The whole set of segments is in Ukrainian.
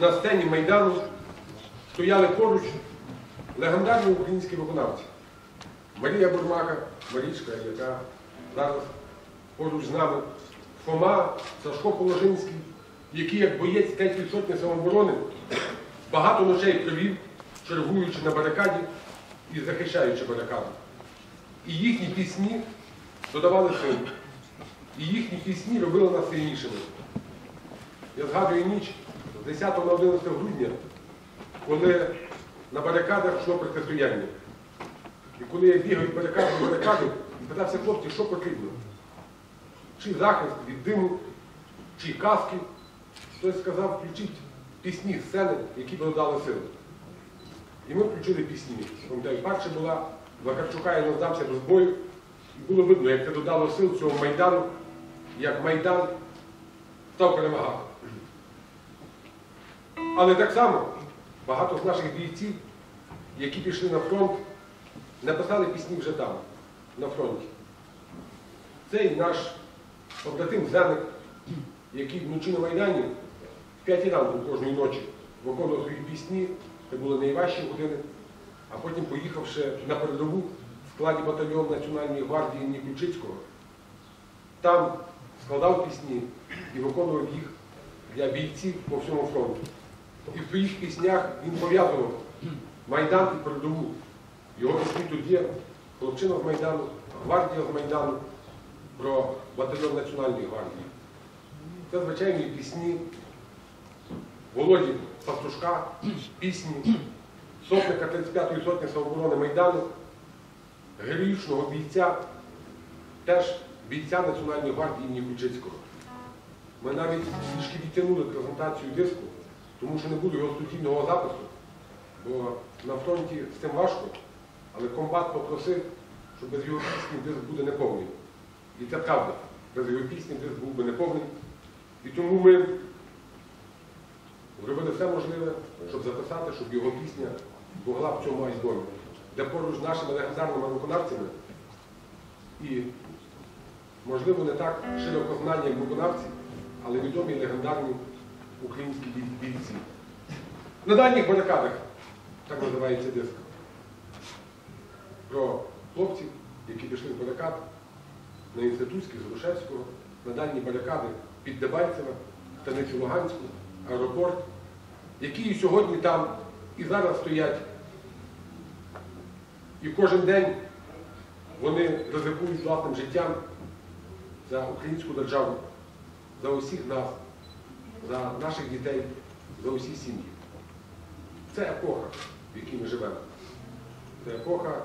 на сцені Майдану стояли поруч легендарні українські виконавці. Марія Бурмака, Марічка, яка зараз поруч з нами, Фома, Сашко Положинський, який як боєць третьої сотні самооборони багато ночей провів, чергуючи на барикаді і захищаючи барикаду. І їхні пісні додавали сил. І їхні пісні робили нас сильнішими. Я згадую ніч 10 на 11 грудня, коли на барикадах йшло протистояння. І коли я бігав від барикади до барикади, і питався хлопці, що потрібно? Чи захист від диму, чи каски. Хтось сказав, включіть пісні сцени, які б додали сили. І ми включили пісні. Пам'ятаю, перша була Вакарчука, я не здамся без бою. І було видно, як це додало сил цього Майдану, як Майдан став перемагати. Але так само багато з наших бійців, які пішли на фронт, написали пісні вже там, на фронті. Цей наш побратим Зеник, який вночі на Майдані в п'ятій ранку кожної ночі виконував свої пісні, це були найважчі години, а потім поїхавши на передову в складі батальйону Національної гвардії імені там складав пісні і виконував їх для бійців по всьому фронту. І в своїх піснях він пов'язував Майдан і передову. Його пісні тут хлопчина з Майдану, гвардія з Майдану про батальйон Національної гвардії. Це звичайні пісні Володі Пастушка, пісні сотника 35-ї сотні самооборони Майдану, героїчного бійця, теж бійця Національної гвардії імені. Ми навіть трішки відтягнули презентацію диску, тому що не було його студійного запису, бо на фронті з цим важко, але комбат попросив, що без його пісні диск буде неповний. І це правда, без його пісні диск був би неповний. І тому ми зробили все можливе, щоб записати, щоб його пісня була в цьому альбомі, де поруч з нашими легендарними виконавцями і, можливо, не так широко знані виконавці, але відомі легендарні українські бійці. На дальніх барикадах, так називається диск, про хлопців, які пішли з барикад на Інститутський, з Грушевського, на дальні барикади під Дебальцево, Станицю Луганську, аеропорт, які і сьогодні там і зараз стоять. І кожен день вони ризикують власним життям за українську державу, за усіх нас, за наших дітей, за усі сім'ї. Це епоха, в якій ми живемо. Це епоха,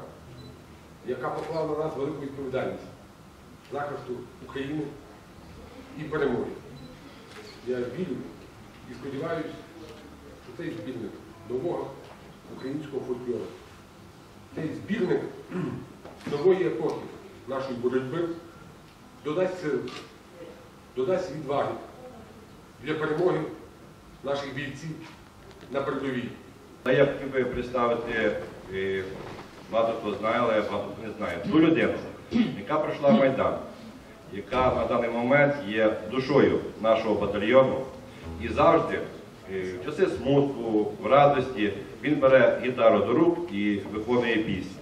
яка поклала на нас велику відповідальність захисту України і перемоги. Я вірю і сподіваюся, що цей збірник нового українського фольклору, цей збірник нової епохи нашої боротьби додасть сил, додасть відваги для перемоги наших бійців на передовій. Я хотів би представити, е, багато хто знає, але багато хто не знає, ту людину, яка пройшла Майдан, яка на даний момент є душою нашого батальйону. І завжди, е, в часи смутку, в радості, він бере гітару до рук і виконує пісні.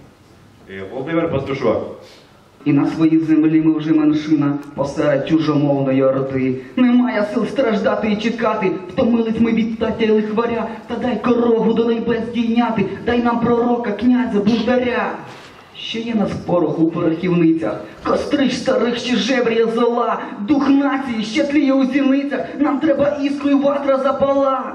Е, Володимир Пастушок. І на своїй землі ми вже меншина посеред чужомовної орди. Немає сил страждати і чекати, втомились ми від татя й лихваря, та дай корогу до небес дійняти, дай нам пророка, князя, бунтаря. Ще є нас порох у порохівницях, кострич старих ще жевріє зола, дух нації ще тліє у зіницях, нам треба іскрою ватра запала.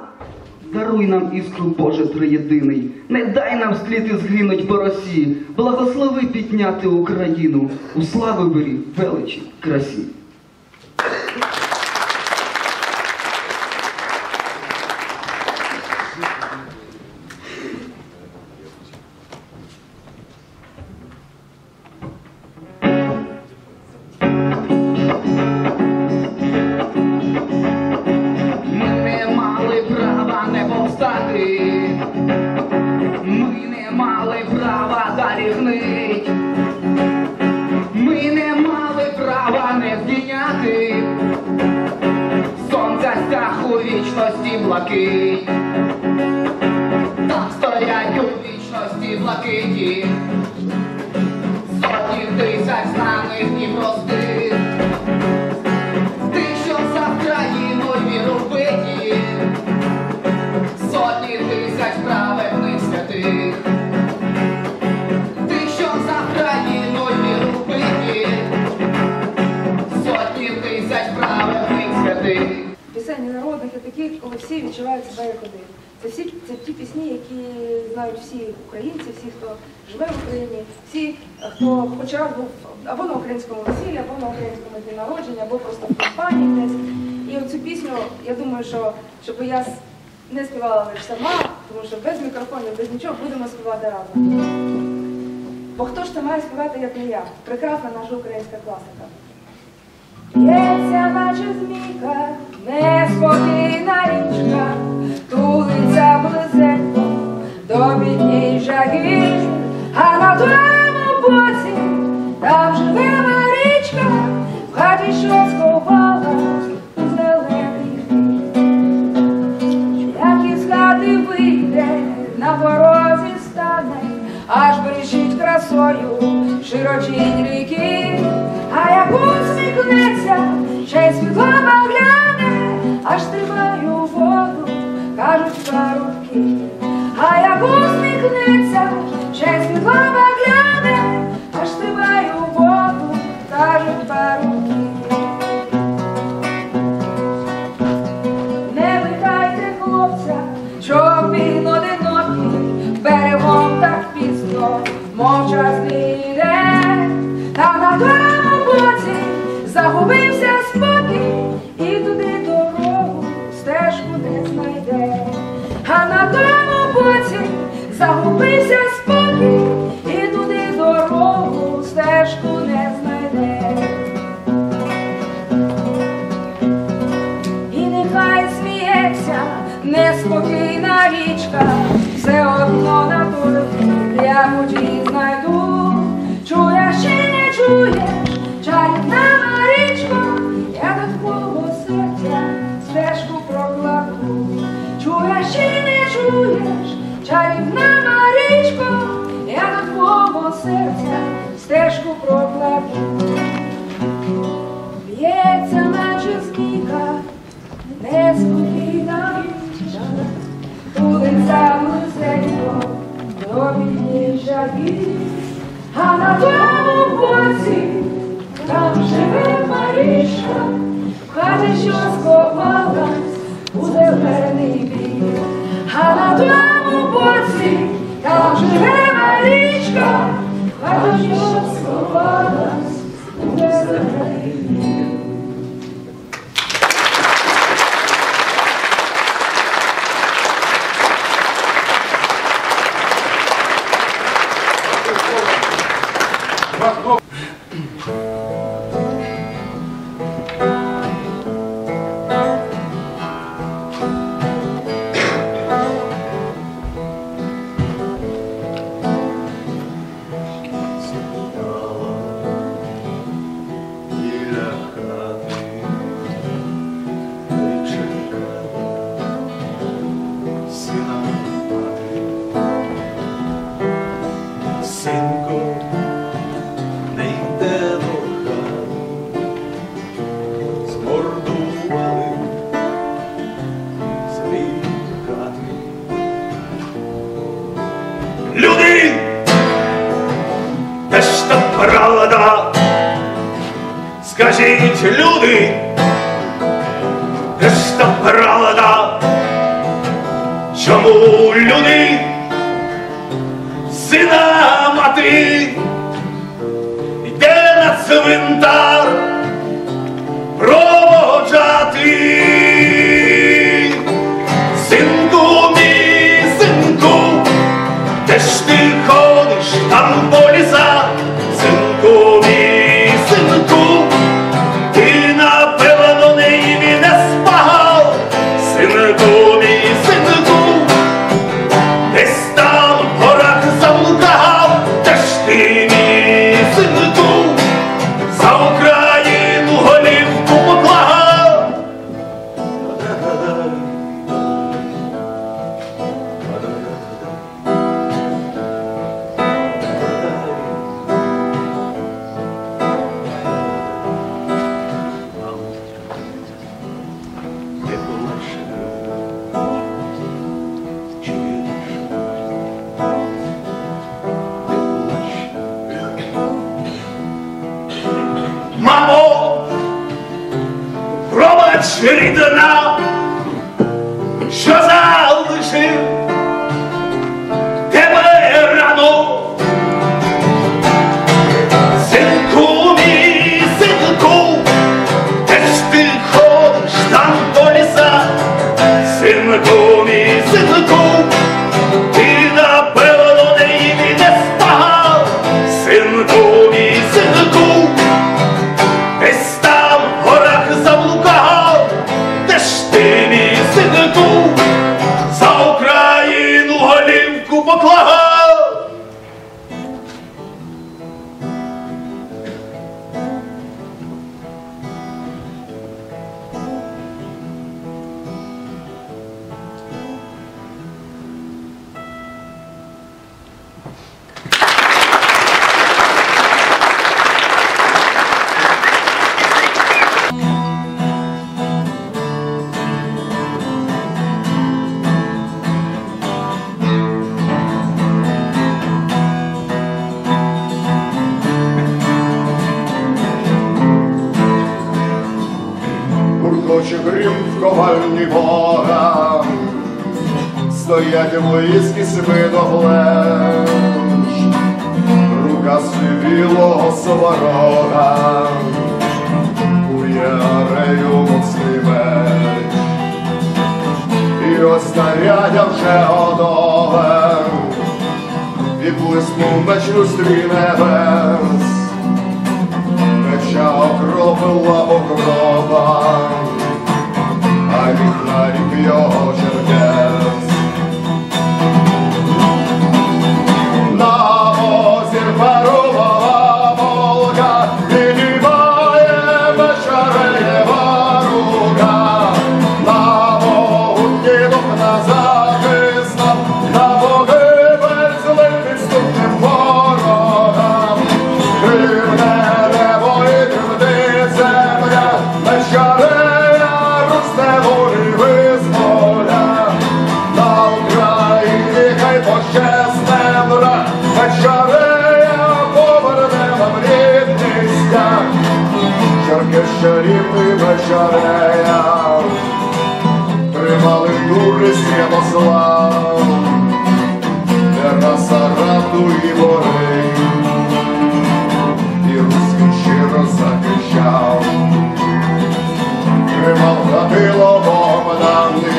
Даруй нам іскру, Боже триєдиний, не дай нам скліти згинуть по росі, благослови підняти Україну. У слави бері величі, красі. Мали права зарігнить, ми не мали права не здійняти сонця стяг у вічності блакить. Там стоять у вічності блакиті. Які знають всі українці, всі, хто живе в Україні, всі, хто хоч раз був або на українському весіллі, або на українському дні народження, або просто в компанії десь. І оцю пісню, я думаю, що щоб я не співала лише сама, тому що без мікрофонів, без нічого будемо співати разом. Бо хто ж це має співати, як не я? Прекрасна наша українська класика. П'ється, наче змійка, неспокійна річка, бідній а на тому боці там живе Марічка, в хаті, що сховала зелений хліб. Як із хати вийде, на порозі стане, аж брішить красою широчінь чого він одинокий, берегом так пізно, мовчазний йде, та на тому боці загубився спокій, і туди дорогу стежку не знайде, а на тому боці загубився спокій, і туди дорогу стежку не знайде. І нехай сміється неспокійна річка, все одно на торті я ході знайду. Чуєш чи не чуєш, чарівна Марічко, я до твого серця стежку прокладу. Чуєш чи не чуєш, чарівна Марічко, я до твого серця стежку прокладу. Вокруг Скажіть, люди, та правда? Чому люди сина мати йде на цвинтар ковальні Бога, стоять воїски семи доглеж, рука свівілого сварога, кує арею моцний меч, і ось нарядя вже готове, і блиснув меч у небес, меча окропила окропа. Marie, Marie, Marie, Marie, тераса і борей, і русський щиро захищав, Кримал гатило бомбани,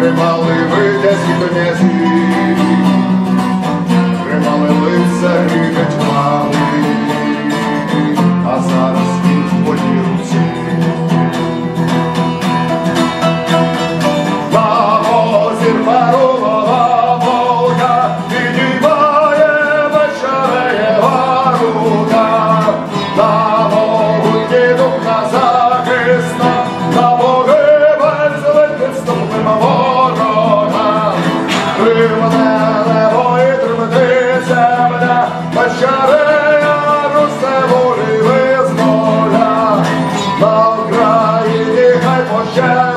Кримали витязь і князі, Кримали лицарі гетьмани. Yeah.